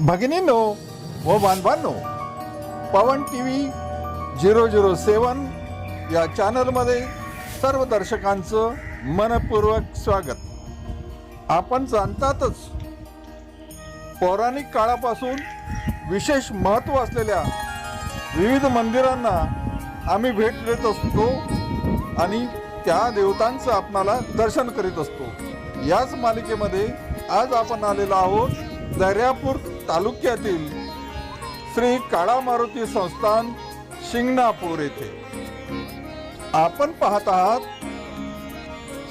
भगिनींनो व बांधवांनो Pawan T V zero zero seven या चॅनलमध्ये सर्व दर्शकांचं मनपूर्वक स्वागत. आपण जाणतातच पौराणिक काळापासून विशेष महत्त्व असलेल्या विविध मंदिरांना आम्ही भेट देत असतो आणि त्या देवतांचं आपणाला दर्शन करीत असतो. याच मालिकेमध्ये आज आपण आलेलो आहोत दर्यापूर तालुक्यातील श्री काळा मारुती संस्थान शिंगणापूर येथे. आपण पाहत आहात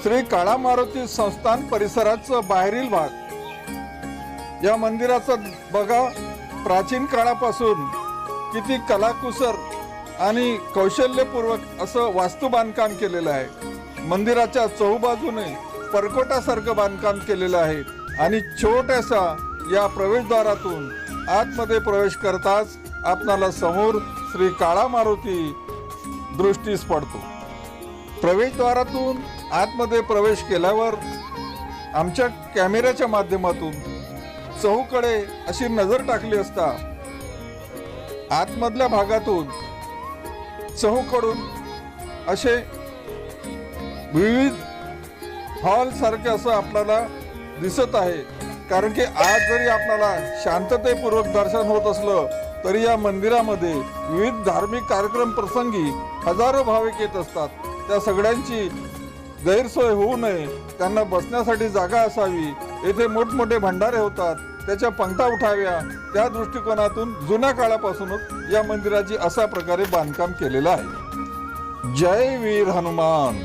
श्री काळा मारुती संस्थान परिसराचं बाहेरील भाग. या मंदिराचं बघा प्राचीन काळापासून किती कलाकुसर आणि कौशल्यपूर्वक असं वास्तू बांधकाम केलेलं आहे. मंदिराच्या चौबाजूने परकोटासारखं बांधकाम केलेलं आहे आणि छोट्याशा या प्रवेशद्वारातून आतमध्ये प्रवेश करताच आपणाला समोर श्री काळा मारुती दृष्टीस पडतो. प्रवेशद्वारातून आतमध्ये प्रवेश केल्यावर आमच्या कॅमेऱ्याच्या माध्यमातून चहूकडे अशी नजर टाकली असता आतमधल्या भागातून चहूकडून असे विविध हॉलसारखे असं आपल्याला दिसत आहे. कारण की आज जरी आपल्याला शांततेपूर्वक दर्शन होत असलं तरी या मंदिरामध्ये विविध धार्मिक कार्यक्रम प्रसंगी हजारो भाविक येत असतात. त्या सगळ्यांची गैरसोय होऊ नये त्यांना बसण्यासाठी जागा असावी येथे मोठमोठे भंडारे होतात त्याच्या पंक्ता उठाव्या त्या दृष्टिकोनातून जुन्या काळापासूनच या मंदिराची अशा प्रकारे बांधकाम केलेलं आहे. जय वीर हनुमान.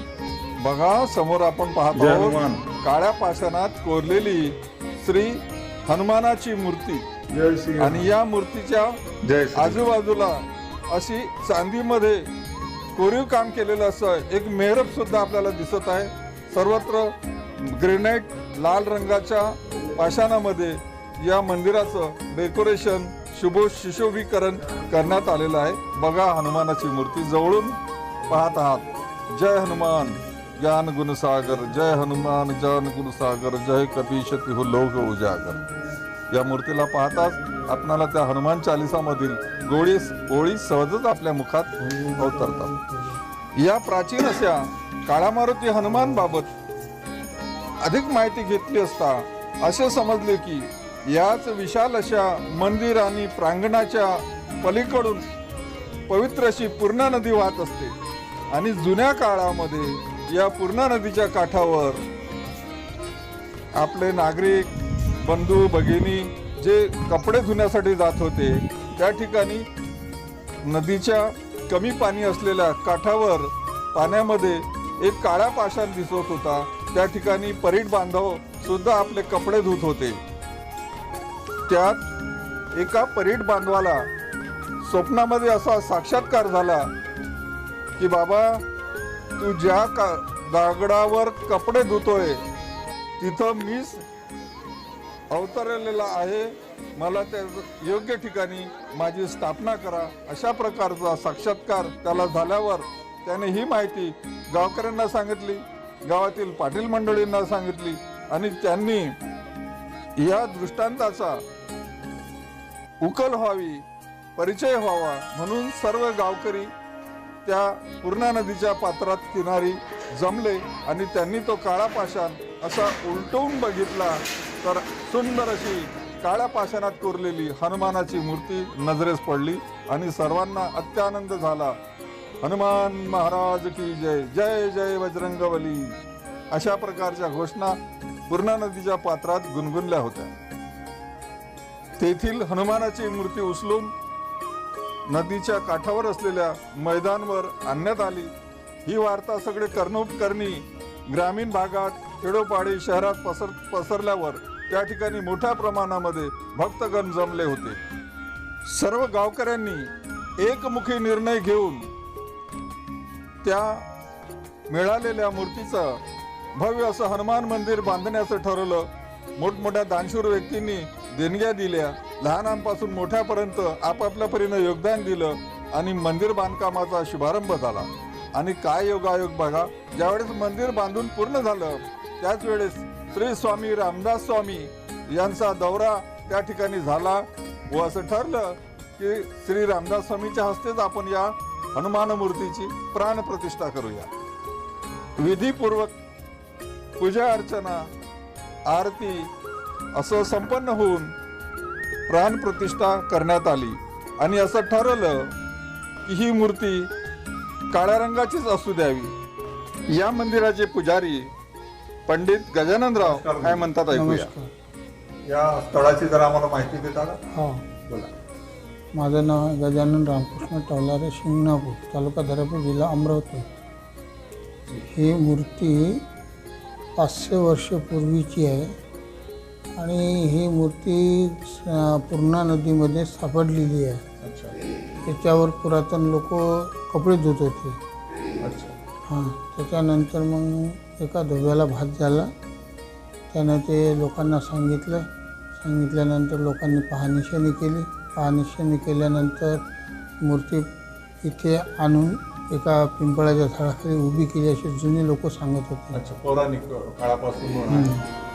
बघा समोर आपण पाहत. काळ्या पाषाणात कोरलेली श्री हनुमानाची मूर्ती. जय श्री आणि या मूर्तीच्या आजूबाजूला अशी चांदीमध्ये कोरीव काम केलेलं असं एक मेहरब सुद्धा आपल्याला दिसत आहे. सर्वत्र ग्रेनाइट लाल रंगाच्या पाषाणामध्ये या मंदिराचं डेकोरेशन शुभ सुशोभीकरण करण्यात आलेलं आहे. बघा हनुमानाची मूर्ती जवळून पाहत आहात. जय हनुमान. ज्ञान गुणसागर जय हनुमान ज्ञान गुणसागर जय कपीशती हो लोक उजागर. या मूर्तीला पाहताच आपणाला त्या हनुमान चालिसामधील गोळी ओळी सहजच आपल्या मुखात अवतरतात. या प्राचीन अशा काळामारुती हनुमान बाबत अधिक माहिती घेतली असता असे समजले की याच विशाल अशा मंदिर आणि प्रांगणाच्या पलीकडून पवित्र अशी पूर्णा नदी वाहत असते. आणि जुन्या काळामध्ये या पूर्णा नदीच्या काठावर आपले नागरिक बंधू भगिनी जे कपडे धुण्यासाठी जात होते त्या ठिकाणी नदीच्या कमी पाणी असलेल्या काठावर पाण्यामध्ये एक काळा पाषाण दिसत होता. त्या ठिकाणी परीट बांधव सुद्धा आपले कपडे धुत होते. त्यात एका परीट बांधवाला स्वप्नामध्ये असा साक्षात्कार झाला की बाबा तू ज्या का दागडावर कपडे धुतोय. तिथं मीच अवतरलेला आहे. मला त्या योग्य ठिकाणी माझी स्थापना करा. अशा प्रकारचा साक्षात्कार त्याला झाल्यावर त्याने ही माहिती गावकऱ्यांना सांगितली गावातील पाटील मंडळींना सांगितली आणि त्यांनी या दृष्टांताचा उकल व्हावी परिचय व्हावा म्हणून सर्व गावकरी त्या पूर्णा नदीच्या पात्रात किनारी जमले आणि त्यांनी तो काळा पाषाण असा उलटवून बघितला तर सुंदर अशी काळ्या पाषाणात कोरलेली हनुमानाची मूर्ती नजरेस पडली आणि सर्वांना अत्यानंद झाला. हनुमान महाराज की जय जय जय बजरंगबली अशा प्रकारच्या घोषणा पूर्णा नदीच्या पात्रात गुणगुणल्या होत्या. तेथील हनुमानाची मूर्ती उचलून नदीच्या काठावर असलेल्या मैदानवर आणण्यात आली. ही वार्ता सगळे कर्णोपकरणी ग्रामीण भागात खेडोपाडी शहरात पसर पसरल्यावर त्या ठिकाणी मोठ्या प्रमाणामध्ये भक्तगण जमले होते. सर्व गावकऱ्यांनी एकमुखी निर्णय घेऊन त्या मिळालेल्या मूर्तीचं भव्य असं हनुमान मंदिर बांधण्याचं ठरवलं. मोठमोठ्या दानशूर व्यक्तींनी देणग्या दिल्या. लहानांपासून मोठ्यापर्यंत आपापल्या परीनं योगदान दिलं आणि मंदिर बांधकामाचा शुभारंभ झाला. आणि काय योगायोग बघा ज्यावेळेस मंदिर बांधून पूर्ण झालं त्याच वेळेस श्री स्वामी रामदास स्वामी यांचा दौरा त्या ठिकाणी झाला व असं ठरलं की श्री रामदास स्वामीच्या हस्तेच आपण या हनुमान मूर्तीची प्राणप्रतिष्ठा करूया. विधीपूर्वक पूजा अर्चना आरती असं संपन्न होऊन प्राणप्रतिष्ठा करण्यात आली. आणि असं ठरवलं की ही मूर्ती काळ्या रंगाचीच असू द्यावी. या मंदिराचे पुजारी पंडित गजाननराव काय म्हणतात ऐकूया. या स्थळाची जरा आम्हाला माहिती देता का? हा. बोला. माझं नाव आहे गजानन रामकृष्ण टवलारे शिंगणापूर तालुका धरापूर जिल्हा अमरावती. ही मूर्ती पाचशे वर्षपूर्वीची आहे. आणि ही मूर्ती पूर्णा नदीमध्ये सापडलेली आहे. त्याच्यावर पुरातन लोक कपडे धुत होते. अच्छा. हां त्याच्यानंतर मग एका धोब्याला भात झाला. त्यानं ते लोकांना सांगितलं. सांगितल्यानंतर लोकांनी पाहणीशनी केली. पाहणीशनी केल्यानंतर मूर्ती इथे आणून एका पिंपळाच्या झाडाखाली उभी केली अशी जुनी लोक सांगत होते. अच्छा पौराणिक काळापासून.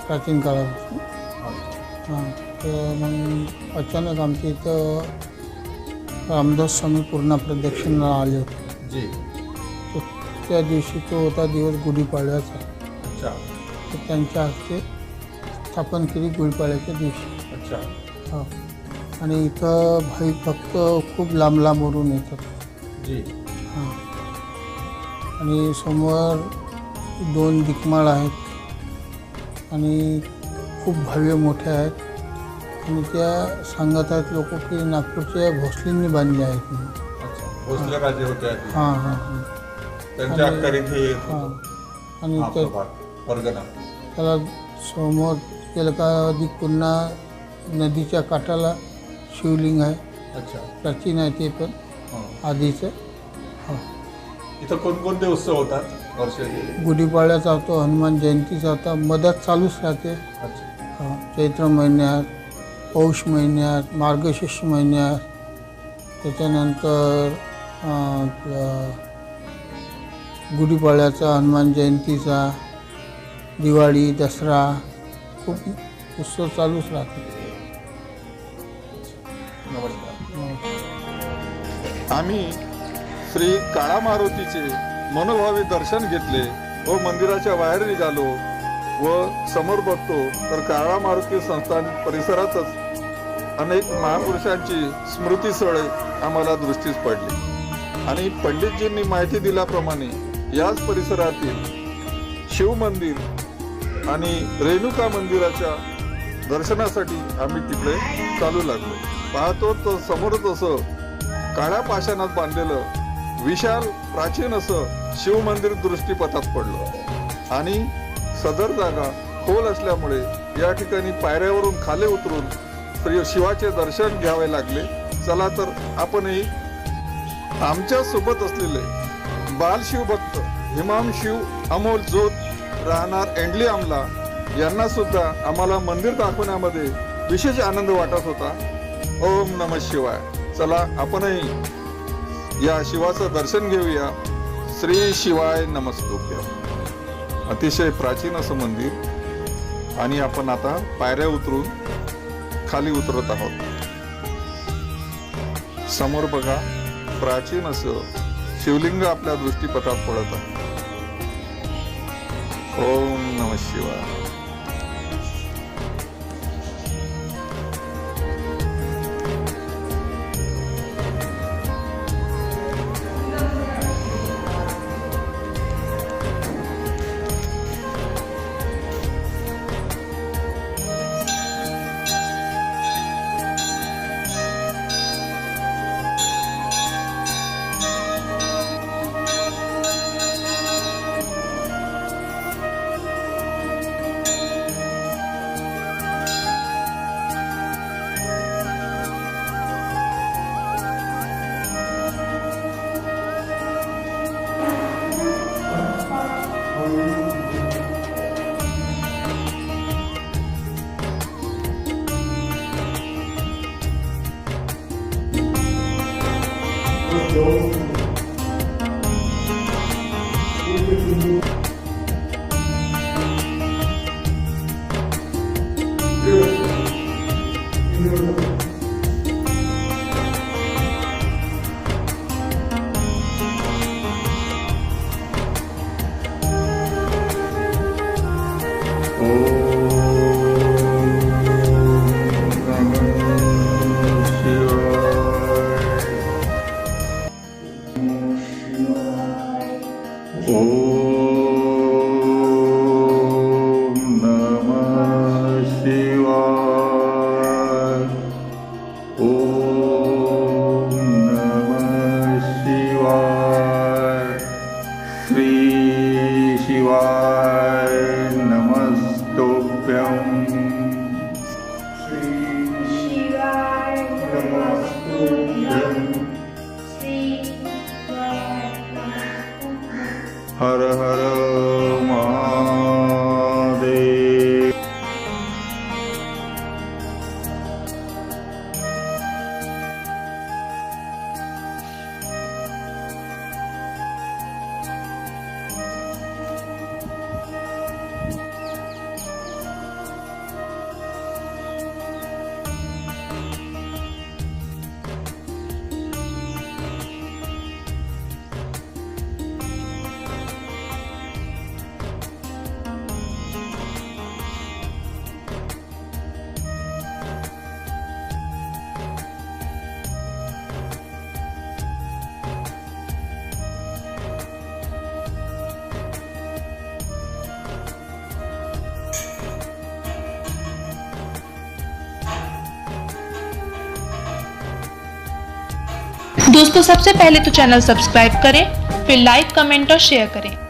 प्राचीन काळापासून. हां. तर मग अचानक आमच्या इथं रामदास स्वामी पूर्ण प्रदक्षिणा आले होते. जी. तर त्या दिवशी तो होता दिवस गुढीपाडव्याचा. अच्छा. तर त्यांच्या हस्ते स्थापन केली गुढीपाडव्याच्या दिवशी. अच्छा. हो. आणि इथं भाविक भक्त खूप लांब लांबवरून येतात. जी. हां. आणि समोर दोन दिकमाळ आहेत. आणि खूप भव्य मोठे आहेत. आणि त्या सांगत आहेत लोक की नागपूरच्या भोसलींनी बांधले आहेत म्हणून. अच्छा भोसले राजे होते आधी. हां हां हां. त्यांच्या आणि- अखत्यारीत हे येत हां. होतं. आणि हा त्या प्रभाग, परगणा. त्याला समोर गेलं का अधिक पुन्हा नदीच्या काठाला शिवलिंग आहे. अच्छा. प्राचीन आहे ते पण. हां. आधीचं. हो. इथं कोणकोणते उत्सव होतात वर्षाचे? गुढीपाडव्याचा होतो हनुमान जयंतीचा होता मदत चालूच राहते. अच्छा. चैत्र महिन्यात पौष महिन्यात मार्गशीर्ष महिन्यात त्याच्यानंतर गुढीपाड्याचा आपलं हनुमान जयंतीचा दिवाळी दसरा खूप उत्सव चालूच राहते. आम्ही श्री काळा मारुतीचे मनोभावे दर्शन घेतले व मंदिराच्या बाहेर निघालो. व समोर बघतो तर काळा मारुती संस्थान परिसरातच अनेक महापुरुषांची स्मृतीस्थळे आम्हाला दृष्टीस पडली. आणि पंडितजींनी माहिती दिल्याप्रमाणे याच परिसरातील शिव मंदिर आणि रेणुका मंदिराच्या दर्शनासाठी आम्ही तिकडे चालू लागलो. पाहतो तर समोरच असं काळ्या पाषाणात बांधलेलं विशाल प्राचीन असं शिव मंदिर दृष्टीपथात पडलं. आणि सदर जागा खोल असल्यामुळे या ठिकाणी पायऱ्यावरून खाली उतरून श्री शिवाचे दर्शन घ्यावे लागले. चला तर आपणही आमच्यासोबत असलेले बालशिव भक्त हिमाम शिव अमोल जोत राहणार एंडली आमला यांना सुद्धा आम्हाला मंदिर दाखवण्यामध्ये विशेष आनंद वाटत होता. ओम नम शिवाय. चला आपणही या शिवाचं दर्शन घेऊया. श्री शिवाय नमस्तुभ्य अतिशय प्राचीन असं मंदिर. आणि आपण आता पायऱ्या उतरून खाली उतरत आहोत. समोर बघा प्राचीन असं शिवलिंग आपल्या दृष्टीपथात पडत आहे. ओम नम शिवाय. Oh. Hara Hara दोस्तों सबसे पहले तो चैनल सब्सक्राइब करें फिर लाइक कमेंट और शेयर करें।